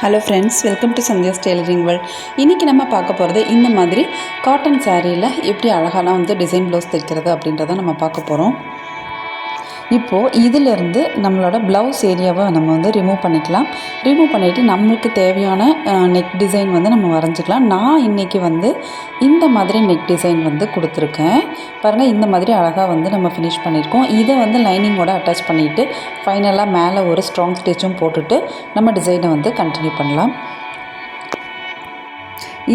Hello friends welcome to Sandhya's tailoring world இன்றைக்கி நம்ம பார்க்க போகிறது இந்த மாதிரி காட்டன் சாரியில் எப்படி அழகான வந்து டிசைன் ப்ளவுஸ் தைக்கிறது அப்படின்றத நம்ம பார்க்க போகிறோம் இப்போது இதிலிருந்து நம்மளோட ப்ளவுஸ் ஏரியாவை நம்ம வந்து ரிமூவ் பண்ணிக்கலாம். ரிமூவ் பண்ணிவிட்டு நம்மளுக்கு தேவையான நெக் டிசைன் வந்து நம்ம வரைஞ்சிக்கலாம். நான் இன்றைக்கி வந்து இந்த மாதிரி நெக் டிசைன் வந்து கொடுத்துருக்கேன். பாருங்கள் இந்த மாதிரி அழகாக வந்து நம்ம ஃபினிஷ் பண்ணியிருக்கோம். இதை வந்து லைனிங்கோட அட்டாச் பண்ணிவிட்டு ஃபைனலாக மேலே ஒரு ஸ்ட்ராங் ஸ்டிச்சும் போட்டுட்டு நம்ம டிசைனை வந்து கண்டினியூ பண்ணலாம்.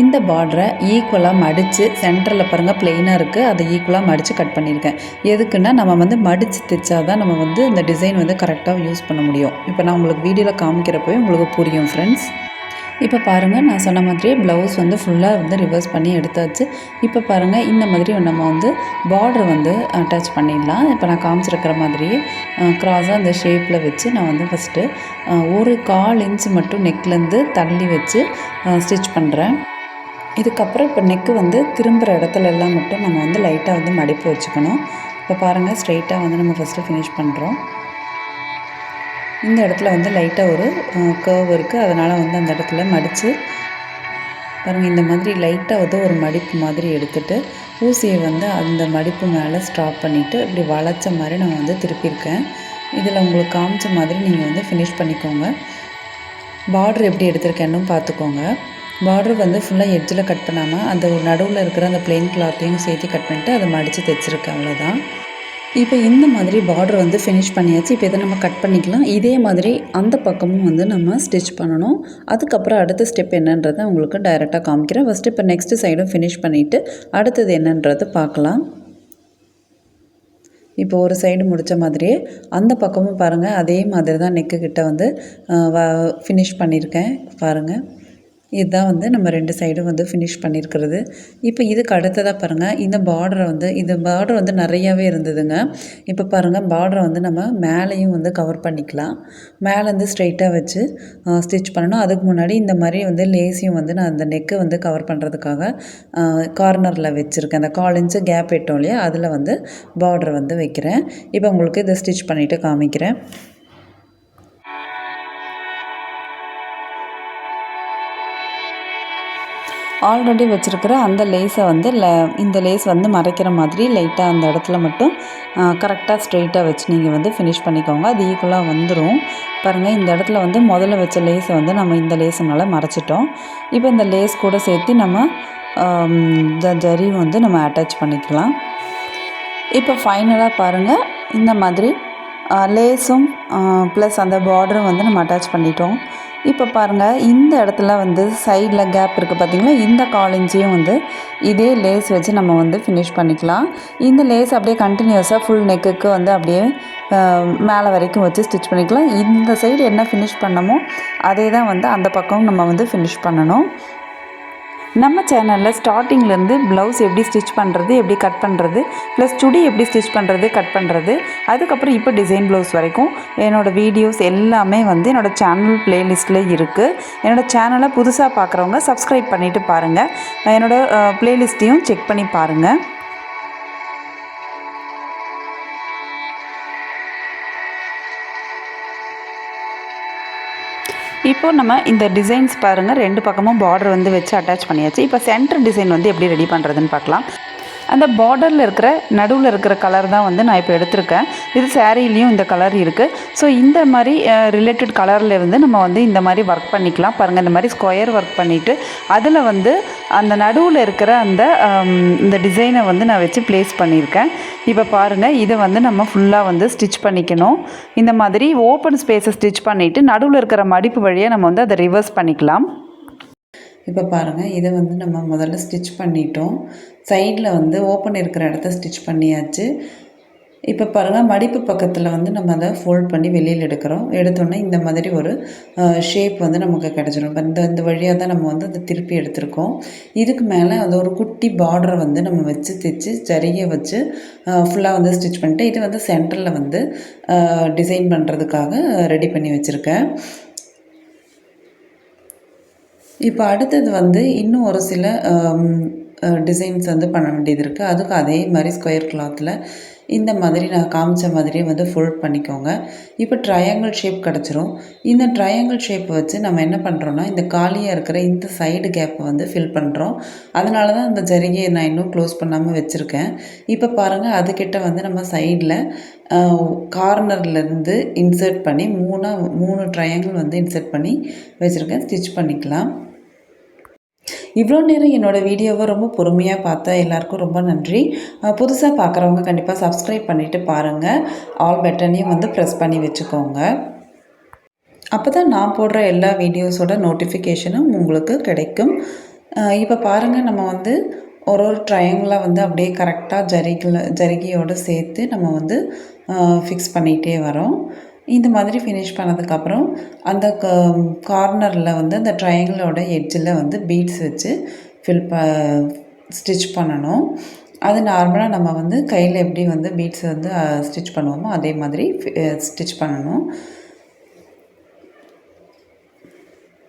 இந்த பார்டரை ஈக்குவலாக மடித்து சென்டரில் பாருங்கள் ப்ளெயினாக இருக்குது அதை ஈக்குவலாக மடித்து கட் பண்ணியிருக்கேன். எதுக்குன்னா நம்ம வந்து மடித்து தைச்சா தான் நம்ம வந்து இந்த டிசைன் வந்து கரெக்டாக யூஸ் பண்ண முடியும். இப்போ நான் உங்களுக்கு வீடியோவில் காமிக்கிறப்பவே உங்களுக்கு புரியும் ஃப்ரெண்ட்ஸ் இப்போ பாருங்கள் நான் சொன்ன மாதிரியே ப்ளவுஸ் வந்து ஃபுல்லாக வந்து ரிவர்ஸ் பண்ணி எடுத்தாச்சு. இப்போ பாருங்கள் இந்த மாதிரி நம்ம வந்து பார்டர் வந்து அட்டாச் பண்ணிடலாம். இப்போ நான் காமிச்சிருக்கிற மாதிரியே க்ராஸாக அந்த ஷேப்பில் வச்சு நான் வந்து ஃபஸ்ட்டு ஒரு கால் இன்ச் மட்டும் நெக்லேருந்து தள்ளி வச்சு ஸ்டிச் பண்ணுறேன் இதுக்கப்புறம் இப்போ நெக்கு வந்து திரும்புகிற இடத்துல எல்லாம் மட்டும் நம்ம வந்து லைட்டாக வந்து மடிப்பு வச்சுக்கணும். இப்போ பாருங்கள் ஸ்ட்ரைட்டாக வந்து நம்ம ஃபஸ்ட்டு ஃபினிஷ் பண்ணுறோம் இந்த இடத்துல வந்து லைட்டாக ஒரு கேர்வ் இருக்குது அதனால் வந்து அந்த இடத்துல மடித்து பாருங்கள் இந்த மாதிரி லைட்டாக வந்து ஒரு மடிப்பு மாதிரி எடுத்துகிட்டு ஊசியை வந்து அந்த மடிப்பு மேலே ஸ்டாப் பண்ணிவிட்டு இப்படி வளைச்ச மாதிரி நான் வந்து திருப்பியிருக்கேன். இதில் உங்களுக்கு காமிச்ச மாதிரி நீங்கள் வந்து ஃபினிஷ் பண்ணிக்கோங்க. பார்ட்ரு எப்படி எடுத்திருக்கேன்னு பார்த்துக்கோங்க. பார்டர் வந்து ஃபுல்லாக எட்ஜில் கட் பண்ணாமல் அந்த ஒரு நடுவில் இருக்கிற அந்த பிளெயின் கிளாத்தையும் சேர்த்து கட் பண்ணிட்டு அதை மடித்து தைச்சிருக்கேன் அவ்வளோதான் இப்போ இந்த மாதிரி பார்டர் வந்து ஃபினிஷ் பண்ணியாச்சு. இப்போ இதை நம்ம கட் பண்ணிக்கலாம். இதே மாதிரி அந்த பக்கமும் வந்து நம்ம ஸ்டிச் பண்ணணும். அதுக்கப்புறம் அடுத்த ஸ்டெப் என்னன்றதை உங்களுக்கு டைரெக்டாக காமிக்கிறேன். ஃபஸ்ட்டு இப்போ நெக்ஸ்ட்டு சைடும் ஃபினிஷ் பண்ணிவிட்டு அடுத்தது என்னன்றதை பார்க்கலாம். இப்போ ஒரு சைடு முடித்த மாதிரியே அந்த பக்கமும் பாருங்கள் அதே மாதிரி தான் நெக்கு கிட்ட வந்து ஃபினிஷ் பண்ணியிருக்கேன். பாருங்கள் இதுதான் வந்து நம்ம ரெண்டு சைடும் வந்து ஃபினிஷ் பண்ணியிருக்கிறது இப்போ இதுக்கு அடுத்ததாக பாருங்கள் இந்த பார்டரை வந்து இந்த பார்டர் வந்து நிறையாவே இருந்ததுங்க. இப்போ பாருங்கள் பார்டரை வந்து நம்ம மேலேயும் வந்து கவர் பண்ணிக்கலாம். மேலேருந்து ஸ்ட்ரைட்டாக வச்சு ஸ்டிச் பண்ணணும். அதுக்கு முன்னாடி இந்த மாதிரி வந்து லேஸையும் வந்து நான் அந்த நெக்கை வந்து கவர் பண்ணுறதுக்காக கார்னரில் வச்சுருக்கேன். அந்த கால் இன்ச்சு கேப் விட்டோம் இல்லையா? அதில் வந்து பார்டர் வந்து வைக்கிறேன். இப்போ உங்களுக்கு இதை ஸ்டிச் பண்ணிவிட்டு காமிக்கிறேன். ஆல்ரெடி வச்சுருக்கிற அந்த லேஸை வந்து ல இந்த லேஸ் வந்து மறைக்கிற மாதிரி லைட்டாக அந்த இடத்துல மட்டும் கரெக்டாக ஸ்ட்ரெயிட்டாக வச்சு நீங்கள் வந்து ஃபினிஷ் பண்ணிக்கோங்க. அது ஈக்குவலாக வந்துடும் பாருங்கள் இந்த இடத்துல வந்து முதல்ல வச்ச லேஸை வந்து நம்ம இந்த லேஸுனால மறைச்சிட்டோம். இப்போ இந்த லேஸ் கூட சேர்த்து நம்ம இந்த ஜரி வந்து நம்ம அட்டாச் பண்ணிக்கலாம். இப்போ ஃபைனலாக பாருங்கள் இந்த மாதிரி லேஸும் ப்ளஸ் அந்த பார்டரும் வந்து நம்ம அட்டாச் பண்ணிட்டோம். இப்போ பாருங்கள் இந்த இடத்துல வந்து சைடில் கேப் இருக்குது பார்த்திங்களா இந்த காலிஞ்சியும் வந்து இதே லேஸ் வச்சு நம்ம வந்து ஃபினிஷ் பண்ணிக்கலாம். இந்த லேஸ் அப்படியே கண்டினியூஸாக ஃபுல் நெக்குக்கு வந்து அப்படியே மேலே வரைக்கும் வச்சு ஸ்டிச் பண்ணிக்கலாம். இந்த சைடு என்ன ஃபினிஷ் பண்ணமோ அதே தான் வந்து அந்த பக்கம் நம்ம வந்து ஃபினிஷ் பண்ணணும். நம்ம சேனலில் ஸ்டார்டிங்லேருந்து ப்ளவுஸ் எப்படி ஸ்டிச் பண்ணுறது எப்படி கட் பண்ணுறது ப்ளஸ் சுடி எப்படி ஸ்டிச் பண்ணுறது கட் பண்ணுறது அதுக்கப்புறம் இப்போ டிசைன் ப்ளவுஸ் வரைக்கும் என்னோடய வீடியோஸ் எல்லாமே வந்து என்னோடய சேனல் ப்ளேலிஸ்ட்டில் இருக்குது என்னோடய சேனலை புதுசாக பார்க்குறவங்க சப்ஸ்கிரைப் பண்ணிவிட்டு பாருங்கள் என்னோடய ப்ளேலிஸ்ட்டையும் செக் பண்ணி பாருங்கள் இப்போ நம்ம இந்த டிசைன்ஸ் பாருங்கள் ரெண்டு பக்கமும் பார்டர் வந்து வச்சு அட்டாச் பண்ணியாச்சு. இப்போ சென்டர் டிசைன் வந்து எப்படி ரெடி பண்ணுறதுன்னு பார்க்கலாம். அந்த பார்டரில் இருக்கிற நடுவில் இருக்கிற கலர் தான் வந்து நான் இப்போ எடுத்திருக்கேன். இது சேரீலேயும் இந்த கலர் இருக்குது ஸோ இந்த மாதிரி ரிலேட்டட் கலரில் வந்து நம்ம வந்து இந்த மாதிரி ஒர்க் பண்ணிக்கலாம். பாருங்கள் இந்த மாதிரி ஸ்கொயர் ஒர்க் பண்ணிவிட்டு அதில் வந்து அந்த நடுவில் இருக்கிற அந்த இந்த டிசைனை வந்து நான் வச்சு ப்ளேஸ் பண்ணியிருக்கேன். இப்போ பாருங்கள் இதை வந்து நம்ம ஃபுல்லாக வந்து ஸ்டிச் பண்ணிக்கணும். இந்த மாதிரி ஓப்பன் ஸ்பேஸை ஸ்டிச் பண்ணிவிட்டு நடுவில் இருக்கிற மடிப்பு வழியாக நம்ம வந்து அதை ரிவர்ஸ் பண்ணிக்கலாம். இப்போ பாருங்கள் இதை வந்து நம்ம முதல்ல ஸ்டிச் பண்ணிட்டோம். சைடில் வந்து ஓப்பன் இருக்கிற இடத்த ஸ்டிச் பண்ணியாச்சு. இப்போ பாருங்கள் மடிப்பு பக்கத்தில் வந்து நம்ம அதை ஃபோல்ட் பண்ணி வெளியில் எடுக்கிறோம். எடுத்தோன்னே இந்த மாதிரி ஒரு ஷேப் வந்து நமக்கு கிடச்சிரும். இப்போ இந்த இந்த வழியாக தான் நம்ம வந்து அதை திருப்பி எடுத்திருக்கோம். இதுக்கு மேலே அது ஒரு குட்டி பார்டரை வந்து நம்ம வச்சு தைச்சு சரிகை வச்சு ஃபுல்லாக வந்து ஸ்டிச் பண்ணிட்டு இது வந்து சென்டரில் வந்து டிசைன் பண்ணுறதுக்காக ரெடி பண்ணி வச்சுருக்கேன். இப்போ அடுத்தது வந்து இன்னும் ஒரு சில டிசைன்ஸ் வந்து பண்ண வேண்டியது இருக்குது அதுக்கு அதே மாதிரி ஸ்கொயர் கிளாத்தில் இந்த மாதிரி நான் காமிச்ச மாதிரியே வந்து ஃபோல்ட் பண்ணிக்கோங்க. இப்போ ட்ரையாங்கிள் ஷேப் கிடச்சிரும். இந்த ட்ரையாங்கிள் ஷேப் வச்சு நம்ம என்ன பண்ணுறோன்னா இந்த காலியாக இருக்கிற இந்த சைடு கேப்பை வந்து ஃபில் பண்ணுறோம் அதனால தான் இந்த ஜரிகையை நான் இன்னும் க்ளோஸ் பண்ணாமல் வச்சுருக்கேன். இப்போ பாருங்கள் அதுக்கிட்ட வந்து நம்ம சைடில் கார்னர்லேருந்து இன்சர்ட் பண்ணி மூணாக மூணு ட்ரையாங்கிள் வந்து இன்சர்ட் பண்ணி வச்சுருக்கேன். ஸ்டிச் பண்ணிக்கலாம். இவ்வளோ நேரம் என்னோடய வீடியோவை ரொம்ப பொறுமையாக பார்த்தா எல்லாருக்கும் ரொம்ப நன்றி. புதுசாக பார்க்குறவங்க கண்டிப்பாக சப்ஸ்கிரைப் பண்ணிவிட்டு பாருங்கள் ஆல் பட்டனையும் வந்து ப்ரெஸ் பண்ணி வச்சுக்கோங்க. அப்போ தான் நான் போடுற எல்லா வீடியோஸோட நோட்டிஃபிகேஷனும் உங்களுக்கு கிடைக்கும். இப்போ பாருங்கள் நம்ம வந்து ஒரு ஒரு ட்ரையாங்கிளாக வந்து அப்படியே கரெக்டாக ஜரிகில் ஜரிகையோடு சேர்த்து நம்ம வந்து ஃபிக்ஸ் பண்ணிகிட்டே வரோம். இந்த மாதிரி ஃபினிஷ் பண்ணதுக்கப்புறம் அந்த க கார்னரில் வந்து அந்த ட்ரையாங்கிளோட எட்ஜில் வந்து பீட்ஸ் வச்சு ஃபில் ப ஸ்டிச் பண்ணணும். அது நார்மலாக நம்ம வந்து கையில் எப்படி வந்து பீட்ஸ் வந்து ஸ்டிச் பண்ணுவோமோ அதே மாதிரி ஸ்டிச் பண்ணணும்.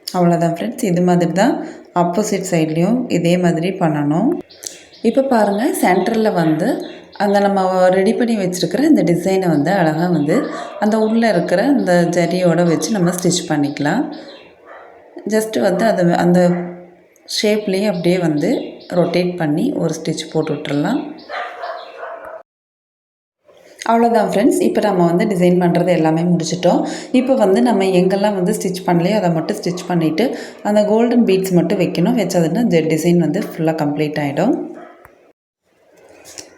அவ்வளோதான் ஃப்ரெண்ட்ஸ் இது மாதிரி தான் ஆப்போசிட் சைட்லேயும் இதே மாதிரி பண்ணணும். இப்போ பாருங்கள் சென்டரில் வந்து அந்த நம்ம ரெடி பண்ணி வச்சுருக்கிற இந்த டிசைனை வந்து அழகாக வந்து அந்த உள்ளே இருக்கிற அந்த ஜரியோடு வச்சு நம்ம ஸ்டிச் பண்ணிக்கலாம். ஜஸ்ட்டு வந்து அதை அந்த ஷேப்லேயே அப்படியே வந்து ரொட்டேட் பண்ணி ஒரு ஸ்டிச் போட்டு விட்டுறலாம். அவ்வளோதான் ஃப்ரெண்ட்ஸ் இப்போ நம்ம வந்து டிசைன் பண்ணுறது எல்லாமே முடிச்சிட்டோம். இப்போ வந்து நம்ம எங்கெல்லாம் வந்து ஸ்டிச் பண்ணலையோ அதை மட்டும் ஸ்டிச் பண்ணிவிட்டு அந்த கோல்டன் பீட்ஸ் மட்டும் வைக்கணும். வச்சதுன்னா டிசைன் வந்து ஃபுல்லாக கம்ப்ளீட் ஆகிடும்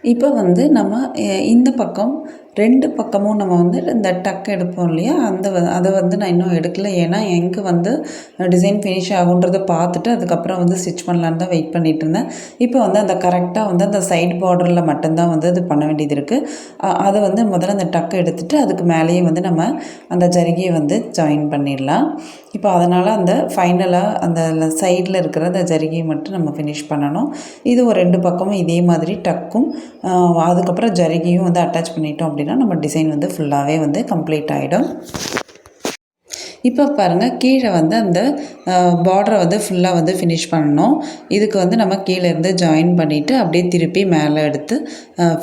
இப்போ வந்து நம்ம இந்த பக்கம் ரெண்டு பக்கமும் நம்ம வந்து இந்த டக் எடுப்போம் இல்லையா? அந்த அதை வந்து நான் இன்னும் எடுக்கலை. ஏன்னா எங்கே வந்து டிசைன் ஃபினிஷ் ஆகுன்றதை பார்த்துட்டு அதுக்கப்புறம் வந்து ஸ்டிச் பண்ணலான்னு தான் வெயிட் பண்ணிகிட்டு இருந்தேன். இப்போ வந்து அந்த கரெக்டாக வந்து அந்த சைட் பார்டரில் மட்டும்தான் வந்து அது பண்ண வேண்டியது இருக்குது அதை வந்து முதல்ல அந்த டக்கு எடுத்துகிட்டு அதுக்கு மேலேயே வந்து நம்ம அந்த ஜரிகையை வந்து ஜாயின் பண்ணிடலாம். இப்போ அதனால் அந்த ஃபைனலாக அந்த சைடில் இருக்கிற அந்த ஜரிகையை மட்டும் நம்ம ஃபினிஷ் பண்ணணும். இது ஒரு ரெண்டு பக்கமும் இதே மாதிரி டக்கும். அதுக்கப்புறம் ஜரிகையும் வந்து அட்டாச் பண்ணிட்டோம் அப்படின்னா நம்ம டிசைன் வந்து ஃபுல்லாகவே வந்து கம்ப்ளீட் ஆகிடும் இப்போ பாருங்கள் கீழே வந்து அந்த பார்டரை வந்து ஃபுல்லாக வந்து ஃபினிஷ் பண்ணணும். இதுக்கு வந்து நம்ம கீழே இருந்து ஜாயின் பண்ணிவிட்டு அப்படியே திருப்பி மேலே எடுத்து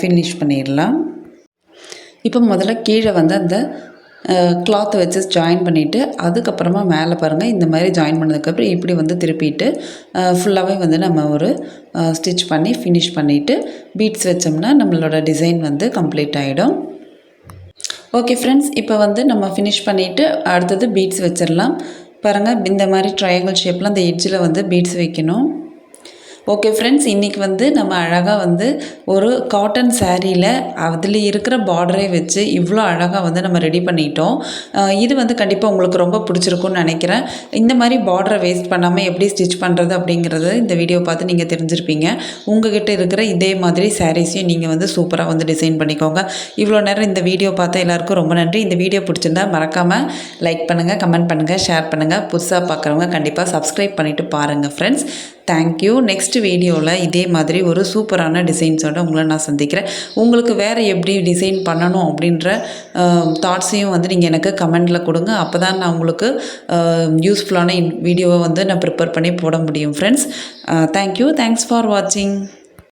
ஃபினிஷ் பண்ணிடலாம். இப்போ முதல்ல கீழே வந்து அந்த கிளாத்தை வச்சு ஜாயின் பண்ணிவிட்டு அதுக்கப்புறமா மேலே பாருங்கள் இந்த மாதிரி ஜாயின் பண்ணதுக்கப்புறம் இப்படி வந்து திருப்பிட்டு ஃபுல்லாகவே வந்து நம்ம ஒரு ஸ்டிச் பண்ணி ஃபினிஷ் பண்ணிவிட்டு பீட்ஸ் வச்சோம்னா நம்மளோட டிசைன் வந்து கம்ப்ளீட் ஆகிடும் ஓகே ஃப்ரெண்ட்ஸ் இப்போ வந்து நம்ம ஃபினிஷ் பண்ணிவிட்டு அடுத்தது பீட்ஸ் வச்சிடலாம் பாருங்கள் இந்த மாதிரி ட்ரையாங்கிள் ஷேப்பில் அந்த எட்ஜில் வந்து பீட்ஸ் வைக்கணும். ஓகே ஃப்ரெண்ட்ஸ் இன்றைக்கி வந்து நம்ம அழகாக வந்து ஒரு காட்டன் சேரீயில் அதில் இருக்கிற பார்டரை வச்சு இவ்வளோ அழகாக வந்து நம்ம ரெடி பண்ணிட்டோம். இது வந்து கண்டிப்பாக உங்களுக்கு ரொம்ப பிடிச்சிருக்கும்னு நினைக்கிறேன். இந்த மாதிரி பார்டரை வேஸ்ட் பண்ணாமல் எப்படி ஸ்டிச் பண்ணுறது அப்படிங்கிறது இந்த வீடியோ பார்த்து நீங்கள் தெரிஞ்சிருப்பீங்க. உங்ககிட்ட இருக்கிற இதே மாதிரி சாரீஸையும் நீங்கள் வந்து சூப்பராக வந்து டிசைன் பண்ணிக்கோங்க. இவ்வளோ நேரம் இந்த வீடியோ பார்த்த எல்லாருக்கும் ரொம்ப நன்றி. இந்த வீடியோ பிடிச்சிருந்தா மறக்காமல் லைக் பண்ணுங்கள் கமெண்ட் பண்ணுங்கள் ஷேர் பண்ணுங்கள் புதுசாக பார்க்குறவங்க கண்டிப்பாக சப்ஸ்கிரைப் பண்ணிவிட்டு பாருங்கள் ஃப்ரெண்ட்ஸ் தேங்க்யூ நெக்ஸ்ட் வீடியோவில் இதே மாதிரி ஒரு சூப்பரான டிசைன்ஸோடு உங்களை நான் சந்திக்கிறேன். உங்களுக்கு வேறு எப்படி டிசைன் பண்ணணும் அப்படின்ற தாட்ஸையும் வந்து நீங்கள் எனக்கு கமெண்டில் கொடுங்க. அப்போ தான் நான் உங்களுக்கு யூஸ்ஃபுல்லான வீடியோவை வந்து நான் ப்ரிப்பேர் பண்ணி போட முடியும் ஃப்ரெண்ட்ஸ் தேங்க்யூ தேங்க்ஸ் ஃபார் வாட்சிங்